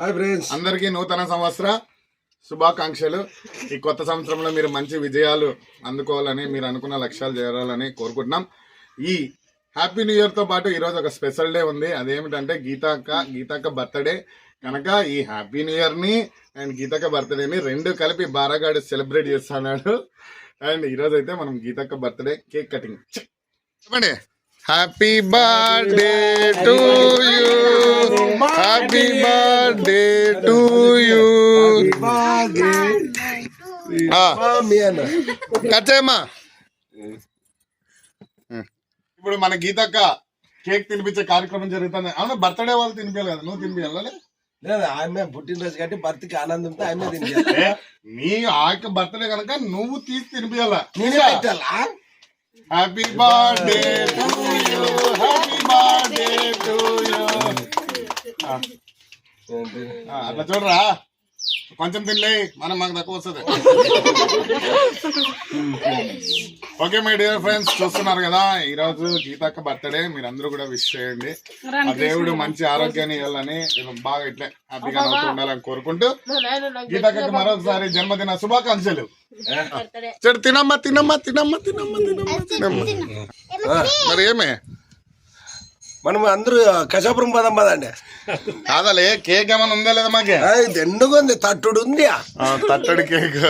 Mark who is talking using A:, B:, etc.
A: Hi friends
B: అందరికీ నూతన సంవత్సర శుభాకాంక్షలు. ఈ కొత్త సంవత్సరంలో మీరు మంచి విజయాలు అందుకోవాలని మీరు అనుకున్న లక్ష్యాలు చేరాలని కోరుకుంటున్నాం. ఈ హ్యాపీ న్యూ ఇయర్తో పాటు ఈరోజు ఒక స్పెషల్ డే ఉంది. అదేమిటంటే గీతాక్క గీతాక్క బర్త్డే కనుక ఈ హ్యాపీ న్యూ ఇయర్ని అండ్ గీతక్క బర్త్డేని రెండు కలిపి బారాగాడు సెలబ్రేట్ చేస్తున్నాడు. అండ్ ఈరోజు అయితే మనం గీతక్క బర్త్డే కేక్ కటింగ్ చెప్పండి. Happy birthday to you happy birthday to you కచ్చేమ్మా ఇప్పుడు మన గీతక్క కేక్ తినిపించే కార్యక్రమం జరుగుతుంది. అవును బర్త్డే వాళ్ళు తినిపించాలి కదా. నువ్వు తినిపించాలి
A: లేదు ఆమె పుట్టినరోజు కాబట్టి భర్తకి ఆనందంతో ఆమె తింటాను
B: నీ ఆ యొక్క బర్త్డే కనుక నువ్వు తీసి తినిపించాలా?
A: నేనే పెట్టాలా?
B: Happy birthday to you happy birthday to you అట్లా చూడరా? కొంచెం తినలే మనం మాకు తక్కువ వస్తుంది. ఓకే మై డియర్ ఫ్రెండ్స్ చూస్తున్నారు కదా ఈ రోజు గీతక్క బర్త్డే మీరందరూ కూడా విష్ చేయండి. ఆ దేవుడు మంచి ఆరోగ్యాన్ని ఇవ్వాలని బాగా ఇట్లే హ్యాపీగా ఉండాలని కోరుకుంటూ గీతక్కకి మరొకసారి జన్మదిన శుభాకాంక్షలు. చెడు తినమ్మా తినమ్మా తినమ్మా తినమ్మా తినమ్మా తినమ్మా. మరి ఏమే?
A: మనం అందరూ కశాపురం పదం పదండి.
B: కాదలే కేక్ ఏమైనా ఉందా లేదా మాకే?
A: దండుగా ఉంది తట్టుడు ఉంది
B: తట్టడి కేక్.